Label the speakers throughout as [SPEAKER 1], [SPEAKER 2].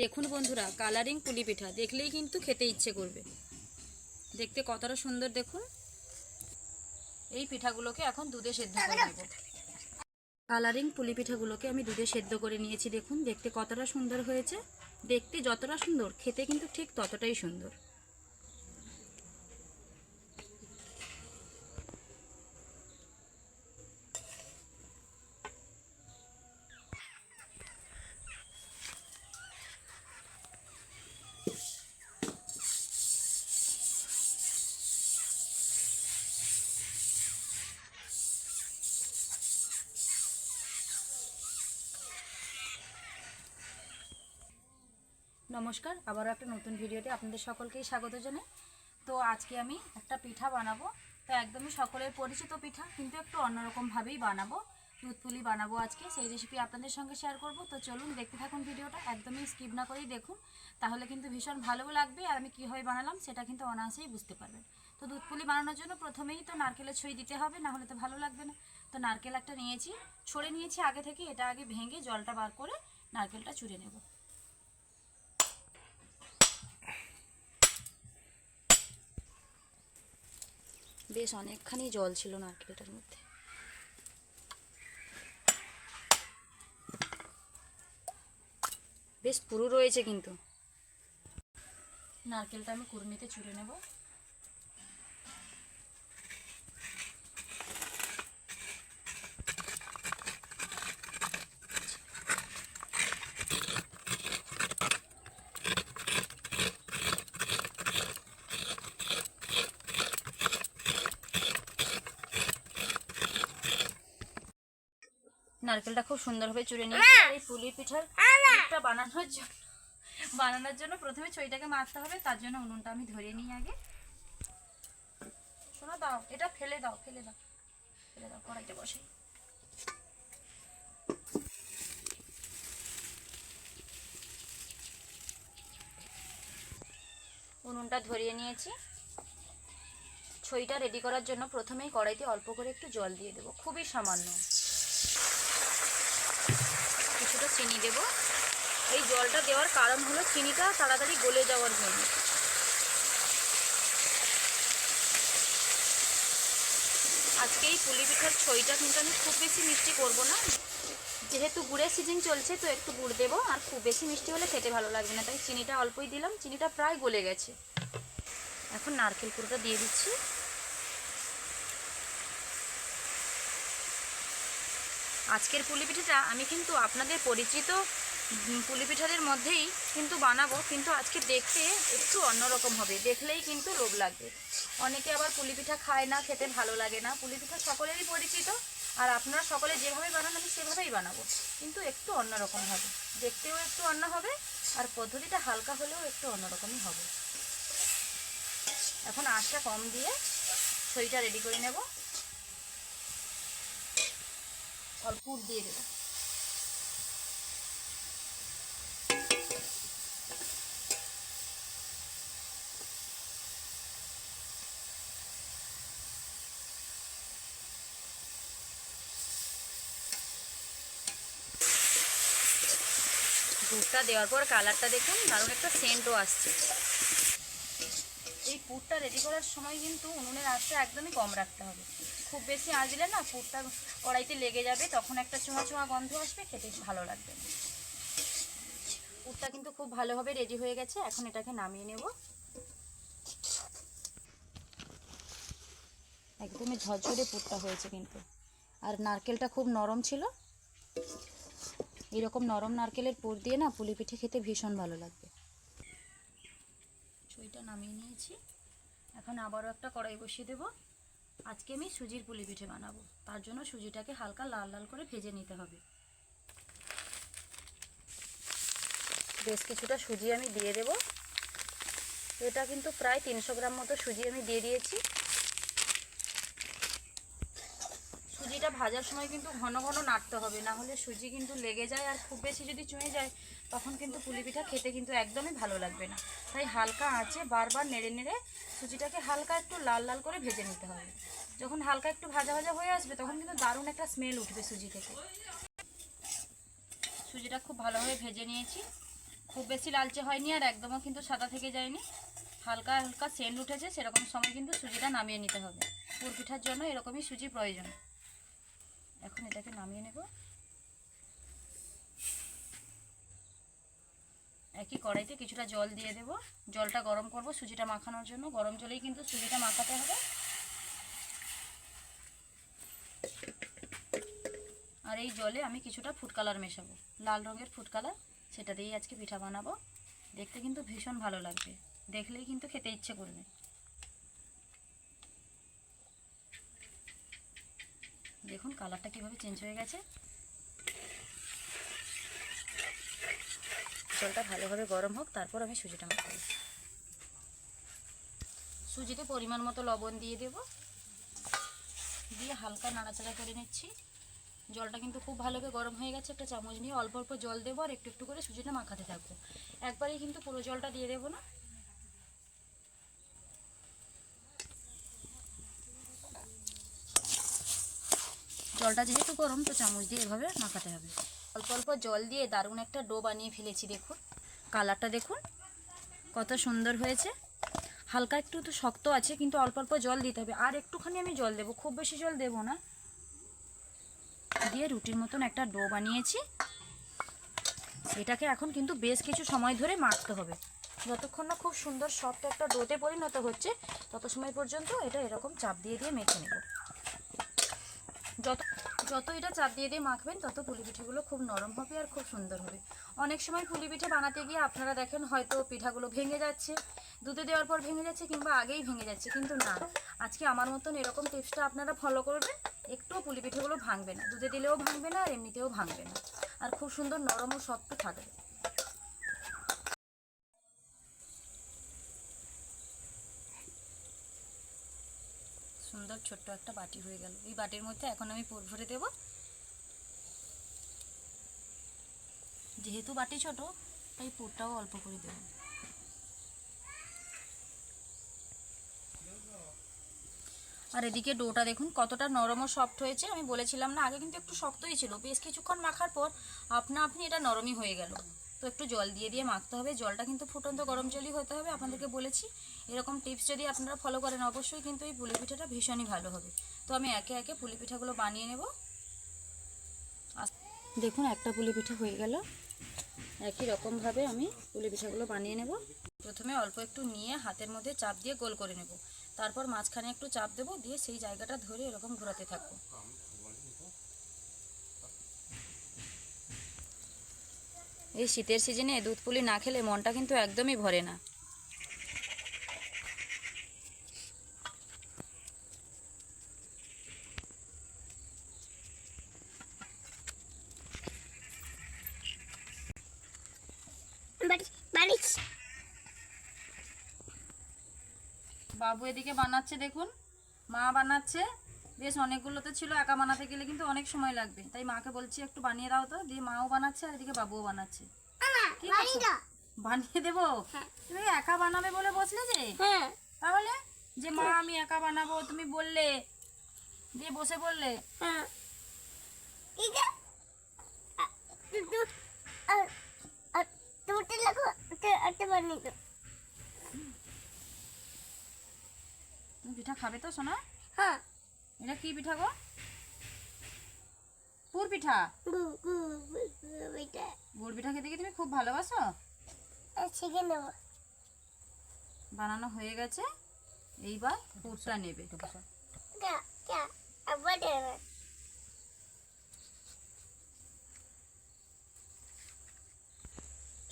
[SPEAKER 1] দেখুন বন্ধুরা কালারিং পুলি পিঠা দেখলেই কিন্তু খেতে ইচ্ছে করবে। দেখতে কতটা সুন্দর দেখুন। এই পিঠাগুলোকে এখন দুধে সেদ্ধ করে নেব। কালারিং পুলি পিঠাগুলোকে আমি দুধে সেদ্ধ করে নিয়েছি দেখুন, দেখতে কতটা সুন্দর হয়েছে। দেখতে যতটা সুন্দর, খেতে কিন্তু ঠিক ততটাই সুন্দর। নমস্কার, আবারও একটা নতুন ভিডিওতে আপনাদের সকলকেই স্বাগত জানাই। তো আজকে আমি একটা পিঠা বানাবো। তো একদমই সকলের পরিচিত পিঠা, কিন্তু একটু অন্যরকমভাবেই বানাবো। দুধ পুলি বানাবো আজকে, সেই রেসিপি আপনাদের সঙ্গে শেয়ার করব। তো চলুন দেখতে থাকুন ভিডিওটা, একদমই স্কিপ না করেই দেখুন। তাহলে কিন্তু ভীষণ ভালো লাগবে আর আমি কীভাবে বানালাম সেটা কিন্তু অনায়াসেই বুঝতে পারবেন। তো দুধ পুলি বানানোর জন্য প্রথমেই তো নারকেলের ছই দিতে হবে, না হলে তো ভালো লাগবে না। তো নারকেল একটা নিয়েছি, ছড়ে নিয়েছি আগে থেকে, এটা আগে ভেঙে জলটা বার করে নারকেলটা চুড়ে নেব। বেশ অনেকখানি জল ছিল নারকেলটার মধ্যে। বেশ পুরু রয়েছে কিন্তু। নারকেলটা আমি কুড়মিতে চুড়ে নেব। নারকেলটা খুব সুন্দরভাবে চুড়ে নিয়েছি। এই পুলি পিঠার পুরটা বানানোর জন্য। বানানোর জন্য প্রথমে ছইটাকে মারতে হবে তার জন্য উনুনটা আমি ধরে নিই আগে। শোনো দাও এটা ফেলে দাও ফেলে দাও ফেলে দাও কড়াইতে বসে উনুনটা ধরিয়ে নিয়েছি। ছইটা রেডি করার জন্য প্রথমেই কড়াইতে অল্প করে একটু জল দিয়ে দেবো খুবই সামান্য। চিনি দেব। এই জলটা দেওয়ার কারণ হলো চিনিটা তাড়াতাড়ি গলে যাওয়ার জন্য। আজকে এই পুলি পিঠার ছইটা কিন্তু আমি খুব বেশি মিষ্টি করব না। যেহেতু গুড়ের সিজন চলছে, তো একটু গুড় দেবো। আর খুব বেশি মিষ্টি হলে খেতে ভালো লাগবে না। তাই চিনিটা অল্পই দিলাম। চিনিটা প্রায় গলে গেছে। এখন নারকেল পুরোটা দিয়ে দিচ্ছি। আজকের পুলি পিঠাটা আমি কিন্তু আপনাদের পরিচিত পুলি পিঠাদের মধ্যেই কিন্তু বানাবো, কিন্তু আজকে দেখতে একটু অন্যরকম হবে। দেখলেই কিন্তু লোভ লাগবে। অনেকে আবার পুলি পিঠা খায় না, খেতে ভালো লাগে না। পুলি পিঠা সকলেরই পরিচিত, আর আপনারা সকলে যেভাবে বানান, আমি সেভাবেই বানাবো। কিন্তু একটু অন্যরকম হবে। দেখতেও একটু অন্য হবে, আর পদ্ধতিটা হালকা হলেও একটু অন্যরকমই হবে। এখন আঁচটা কম দিয়ে ছইটা রেডি করে নেব। উট দিয়ে দেবো। দুধটা দেওয়ার পর কালারটা দেখুন, দারুণ একটা সেন্টও আসছে। এই পুরটা রেডি করার সময় কিন্তু উনুনের আঁচটা একদমই কম রাখতে হবে। খুব বেশি আঁচ দিলে না পুরটা কড়াইতে লেগে যাবে, তখন একটা চোঁয়া চোঁয়া গন্ধ আসবে, খেতে ভালো লাগবে। পুরটা কিন্তু খুব ভালোভাবে রেডি হয়ে গেছে, এখন এটাকে নামিয়ে নেব। একদমই ঝরঝরে পুরটা হয়েছে কিন্তু। আর নারকেলটা খুব নরম ছিল। এরকম নরম নারকেলের পুর দিয়ে না পুলি পিঠে খেতে ভীষণ ভালো লাগবে। ছইটা নামিয়ে নিয়েছি। এখন আবারও একটা কড়াই বসিয়ে দেব। আজকে আমি সুজির পুলি পিঠে বানাবো। তার জন্য সুজিটাকে হালকা লাল লাল করে ভেজে নিতে হবে। বেশ কিছুটা সুজি আমি দিয়ে দেব। এটা কিন্তু প্রায় তিনশো গ্রাম মতো সুজি আমি দিয়ে দিয়েছি। সুজিটা ভাজার সময় কিন্তু ঘন ঘন নাড়তে হবে, না হলে সুজি কিন্তু লেগে যায় আর খুব বেশি যদি চুঁয়ে যায়, তখন কিন্তু পুলি পিঠা খেতে কিন্তু একদমই ভালো লাগবে না। তাই হালকা আঁচে বারবার নেড়ে নেড়ে সুজিটাকে হালকা একটু লাল লাল করে ভেজে নিতে হবে। যখন হালকা একটু ভাজা ভাজা হয়ে আসবে, তখন কিন্তু দারুণ একটা স্মেল উঠবে সুজি থেকে। সুজিটা খুব ভালোভাবে ভেজে নিয়েছি। খুব বেশি লালচে হয়নি আর একদমও কিন্তু সাদা থেকে যায়নি। হালকা হালকা সেন্ট উঠেছে, সেরকম সময় কিন্তু সুজিটা নামিয়ে নিতে হবে। পুর পিঠার জন্য এরকমই সুজি প্রয়োজন। এখন এটাকে নামিয়ে নেব। একই কড়াইতে কিছুটা জল দিয়ে দেব। জলটা গরম করব সুজিটা মাখানোর জন্য। গরম জলেই কিন্তু সুজিটা মাখাতে হবে। আর এই জলে আমি কিছুটা ফুড কালার মেশাবো। লাল রঙের ফুড কালার সেটা দিয়েই আজকে পিঠা বানাবো। দেখতে কিন্তু ভীষণ ভালো লাগবে। দেখলেই কিন্তু খেতে ইচ্ছে করবে। দেখুন কালারটা কীভাবে চেঞ্জ হয়ে গেছে। জলটা ভালোভাবে গরম হোক, তারপর আমি সুজিটা মাখাবো। সুজিতে পরিমাণ মতো লবণ দিয়ে দেব। দিয়ে হালকা নাড়াচাড়া করে নিচ্ছি। জলটা কিন্তু খুব ভালোভাবে গরম হয়ে গেছে, একটা চামচ নিয়ে অল্প অল্প জল দেবো আর একটু একটু করে সুজিটা মাখাতে থাকব। একবারেই কিন্তু পুরো জলটা দিয়ে দেবো না। জলটা যেহেতু গরম, তো চামচ দিয়ে এভাবে মাখাতে হবে। অল্প অল্প জল দিয়ে দারুণ একটা ডো বানিয়ে ফেলেছি দেখুন। কালারটা দেখুন, কত সুন্দর হয়েছে। হালকা একটু তো শক্ত আছে, কিন্তু অল্প অল্প জল দিতে হবে। আর একটুখানি আমি জল দেবো, খুব বেশি জল দেবো না। দিয়ে রুটির মতন একটা ডো বানিয়েছি। এটাকে এখন কিন্তু বেশ কিছু সময় ধরে মাখতে হবে। যতক্ষণ না খুব সুন্দর সফট একটা ডোতে পরিণত হচ্ছে, তত সময় পর্যন্ত এটা এরকম চাপ দিয়ে দিয়ে মেখে নেব। যত যত এটা চাপ দিয়ে দিয়ে মাখবেন, তত পুলি পিঠেগুলো খুব নরম হবে আর খুব সুন্দর হবে। অনেক সময় পুলি পিঠে বানাতে গিয়ে আপনারা দেখেন, হয়তো পিঠাগুলো ভেঙে যাচ্ছে, দুধে দেওয়ার পর ভেঙে যাচ্ছে কিংবা আগেই ভেঙে যাচ্ছে, কিন্তু না। আজকে আমার মতন এরকম টিপসটা আপনারা ফলো করবেন একটুও পুলি পিঠেগুলো ভাঙবে না। দুধে দিলেও ভাঙবে না আর এমনিতেও ভাঙবে না। আর খুব সুন্দর নরম ও শক্ত থাকবে। সুন্দর ছোট্ট একটা বাটি হয়ে গেল। এই বাটির মধ্যে এখন আমি পুর ভরে দেব। যেহেতু বাটি ছোট, তাই পুরটাও অল্প করে দেব। আর এদিকে ডোটা দেখুন, কতটা নরম ও সফট হয়েছে। আমি বলেছিলাম না, আগে কিন্তু একটু শক্তই ছিল। বেশ কিছুক্ষণ মাখার পর আপনা আপনি এটা নরমই হয়ে গেল। তো একটু জল দিয়ে দিয়ে মাখতে হবে। জলটা কিন্তু ফুটন্ত গরম জলই হতে হবে। আপনাদেরকে বলেছি, এরকম টিপস যদি আপনারা ফলো করেন, অবশ্যই কিন্তু এই পুলি পিঠাটা ভীষণই ভালো হবে। তো আমি একে একে পুলি পিঠাগুলো বানিয়ে নেব। দেখুন, একটা পুলি পিঠা হয়ে গেল। একই রকমভাবে আমি পুলি পিঠাগুলো বানিয়ে নেব। প্রথমে অল্প একটু নিয়ে হাতের মধ্যে চাপ দিয়ে গোল করে নেব। তারপর মাঝখানে একটু চাপ দেবো। দিয়ে সেই জায়গাটা ধরে এরকম ঘোরাতে থাকব। এই শীতের সিজনে দুধ পুলি না খেলে মনটা কিন্তু একদমই ভরে না। বাবু এদিকে বানাচ্ছে দেখুন। মা বানাচ্ছে। বেশ অনেকগুলো তো ছিল একা বানাতে গেলে কিন্তু অনেক সময় লাগবে। তাই মাকে বলছি একটু বানিয়ে দাও তো। দিয়ে মাও বানাচ্ছে আর এদিকে বাবুও বানাচ্ছে। বানিয়ে দেবো? তুমি একা বানাবে বলে বসলে যে? তাহলে? যে মা আমি একা বানাবো। তুমি বললে দিয়ে বসে বললে। তুমি পিঠা খাবে তো সোনা? এটা কি পিঠা গো? পুর পিঠা? গুড় পিঠা খেতে কি তুমি খুব ভালোবাসো? বানানো হয়ে গেছে। এইবার পুরটা নেবে।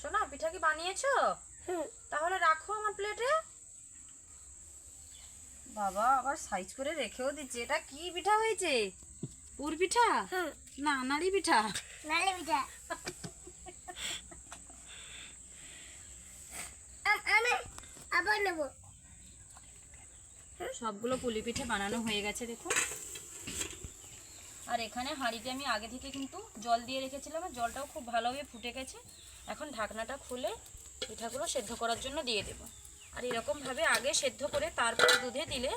[SPEAKER 1] শোনা পিঠা কি বানিয়েছো? তাহলে রাখো আমার প্লেটে বাবা আবার সাইজ করে রেখেও দিচ্ছে। এটা কি পিঠা হয়েছে? পুর পিঠা? না নাড়ি পিঠা।
[SPEAKER 2] আবার নেব।
[SPEAKER 1] সবগুলো পুলি পিঠে বানানো হয়ে গেছে দেখুন। আর এখানে হাঁড়িতে আমি আগে থেকে কিন্তু জল দিয়ে রেখেছিলাম আর জলটাও খুব ভালোভাবে ফুটে গেছে। এখন ঢাকনাটা খুলে পিঠাগুলো সেদ্ধ করার জন্য দিয়ে দেবো। আর এরকমভাবে আগে সেদ্ধ করে তারপরে দুধে দিলে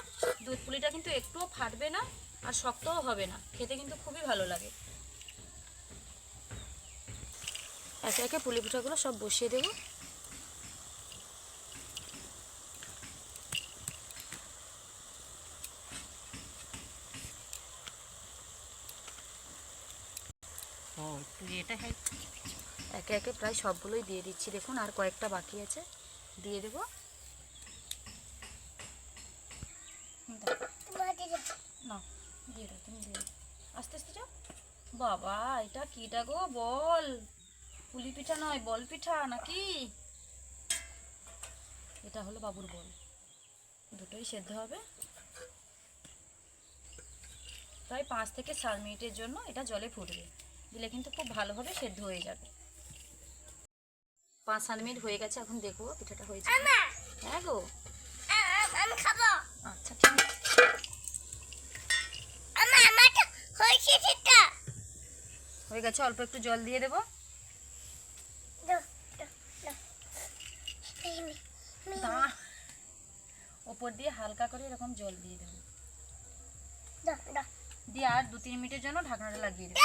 [SPEAKER 1] দুধ পুলিটা কিন্তু একটুও ফাটবে না আর শক্তও হবে না। খেতে কিন্তু খুবই ভালো লাগে। একে একে পুলি পিঠাগুলো সব বসিয়ে দেবো।
[SPEAKER 2] খাই
[SPEAKER 1] একে একে প্রায় সবগুলোই দিয়ে দিচ্ছি। দেখুন আর কয়েকটা বাকি আছে। দিয়ে দেবো হুম, দাও। না দিয়ে দাও তুমি দিয়ে দাও আস্তে আস্তে যাও বাবা এটা কিটা গো? বল। পুলি পিঠা নয় বল পিঠা নাকি? এটা হলো বাবুর বল। দুটোই সেদ্ধ হবে। প্রায় পাঁচ থেকে সাত মিনিটের জন্য এটা জলে ফুটবে। দিলে কিন্তু খুব ভালোভাবে সেদ্ধ হয়ে যাবে। পাঁচ সাত মিনিট হয়ে গেছে এখন দেখব পিঠাটা হয়েছে। হ্যাঁ গো।
[SPEAKER 3] আমি খাব
[SPEAKER 1] আচ্ছা ঠিক আছে
[SPEAKER 3] আমার আমার তো হয়েছে সেটা
[SPEAKER 1] হয়ে গেছে অল্প একটু জল দিয়ে দেবো। ওপর দিয়ে হালকা করে এরকম জল দিয়ে দেবো। দিয়ে আর দু তিন মিনিটের জন্য ঢাকনাটা লাগিয়ে দেবো।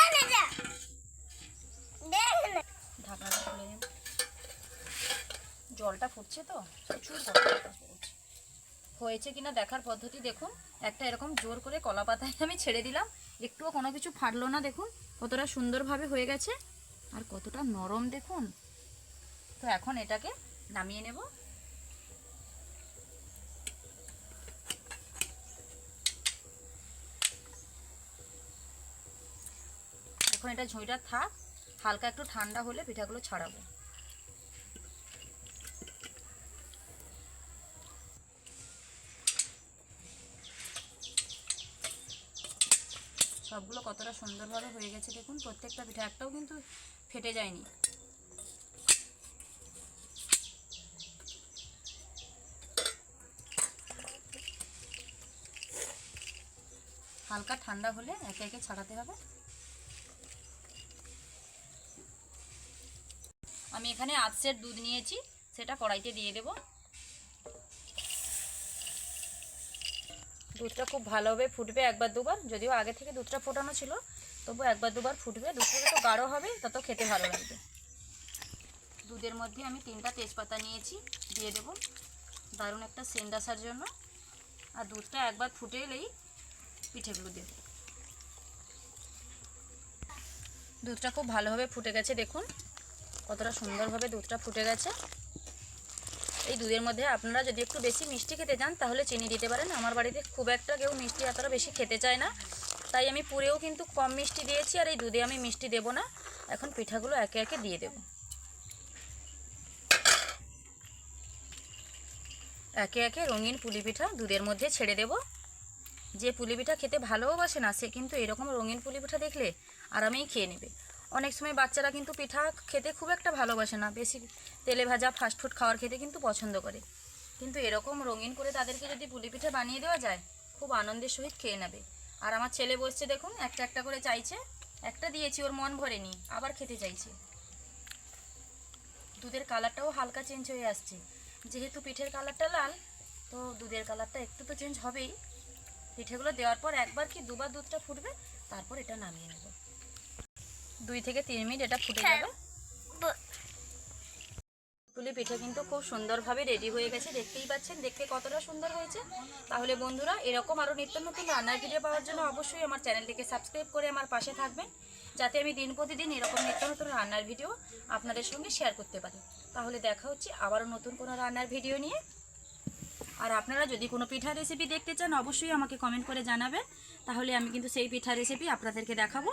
[SPEAKER 1] ঢাকনাটা খুলে জলটা ফুটছে তো প্রচুর হয়েছে কিনা দেখার পদ্ধতি দেখুন। একটা এরকম জোর করে কলা পাতায় আমি ছেড়ে দিলাম। একটুও কোনো কিছু ফাটলো না দেখুন। কতটা সুন্দরভাবে হয়ে গেছে আর কতটা নরম দেখুন। তো এখন এটাকে নামিয়ে নেব। এখন এটা ঝুঁইটা থাক, হালকা একটু ঠান্ডা হলে পিঠাগুলো ছাড়াবো। সবগুলো কতটা সুন্দরভাবে হয়ে গেছে দেখুন, প্রত্যেকটা পিঠা, একটাও কিন্তু ফেটে যায়নি। হালকা ঠান্ডা হলে একে একে ছাড়াতে হবে। আমি এখানে আধ সের দুধ নিয়েছি, সেটা কড়াইতে দিয়ে দেব। দুধটা খুব ভালোভাবে ফুটবে একবার দুবার, যদিও আগে থেকে দুধটা ফোটানো ছিল, তবু একবার দুবার ফুটবে। দুধটা যত গাঢ় হবে তত খেতে ভালো লাগবে। দুধের মধ্যে আমি তিনটা তেজপাতা নিয়েছি, দিয়ে দেব। দারুণ একটা সেন্ট আসার জন্য। আর দুধটা একবার ফুটে এলেই পিঠেগুলো দেব। দুধটা খুব ভালোভাবে ফুটে গেছে, দেখুন। কতটা সুন্দরভাবে দুধটা ফুটে গেছে। এই দুধের মধ্যে আপনারা যদি একটু বেশি মিষ্টি খেতে চান, তাহলে চিনি দিতে পারেন। আমার বাড়িতে খুব একটা কেউ মিষ্টি এতটা বেশি খেতে চায় না। তাই আমি পুরেও কিন্তু কম মিষ্টি দিয়েছি, আর এই দুধে আমি মিষ্টি দেব না। এখন পিঠাগুলো একে একে দিয়ে দেব। একে একে রঙিন পুলি পিঠা দুধের মধ্যে ছেড়ে দেব। যে পুলি পিঠা খেতে ভালোবাসে না, সে কিন্তু এরকম রঙিন পুলি পিঠা দেখলে আরামেই খেয়ে নেবে। অনেক সময় বাচ্চারা কিন্তু পিঠা খেতে খুব একটা ভালোবাসে না। বেশি তেলে ভাজা ফাস্টফুড খাওয়ার খেতে কিন্তু পছন্দ করে। কিন্তু এরকম রঙিন করে তাদেরকে যদি পুলি পিঠা বানিয়ে দেওয়া যায় খুব আনন্দের সহিত খেয়ে নেবে। আর আমার ছেলে বসছে দেখুন একটা একটা করে চাইছে একটা দিয়েছি ওর মন ভরেনি আবার খেতে চাইছে। দুধের কালারটাও হালকা চেঞ্জ হয়ে আসছে। যেহেতু পিঠের কালারটা লাল তো দুধের কালারটা একটু তো চেঞ্জ হবেই। পিঠেগুলো দেওয়ার পর একবার কি দুবার দুধটা ফুটবে তারপর এটা নামিয়ে নেব। দুই থেকে তিন মিনিট এটা ফুটে যাবে পুলি পিঠে কিন্তু খুব সুন্দরভাবে রেডি হয়ে গেছে। দেখতেই পাচ্ছেন, দেখতে কতটা সুন্দর হয়েছে। তাহলে বন্ধুরা, এরকম আরও নিত্য নতুন রান্নার ভিডিও পাওয়ার জন্য অবশ্যই আমার চ্যানেলটিকে সাবস্ক্রাইব করে আমার পাশে থাকবেন, যাতে আমি দিন প্রতিদিন এরকম নিত্য নতুন রান্নার ভিডিও আপনাদের সঙ্গে শেয়ার করতে পারি। তাহলে দেখা হচ্ছে আবারও নতুন কোনো রান্নার ভিডিও নিয়ে। আর আপনারা যদি কোনো পিঠা রেসিপি দেখতে চান, অবশ্যই আমাকে কমেন্ট করে জানাবেন। তাহলে আমি কিন্তু সেই পিঠা রেসিপি আপনাদেরকে দেখাবো।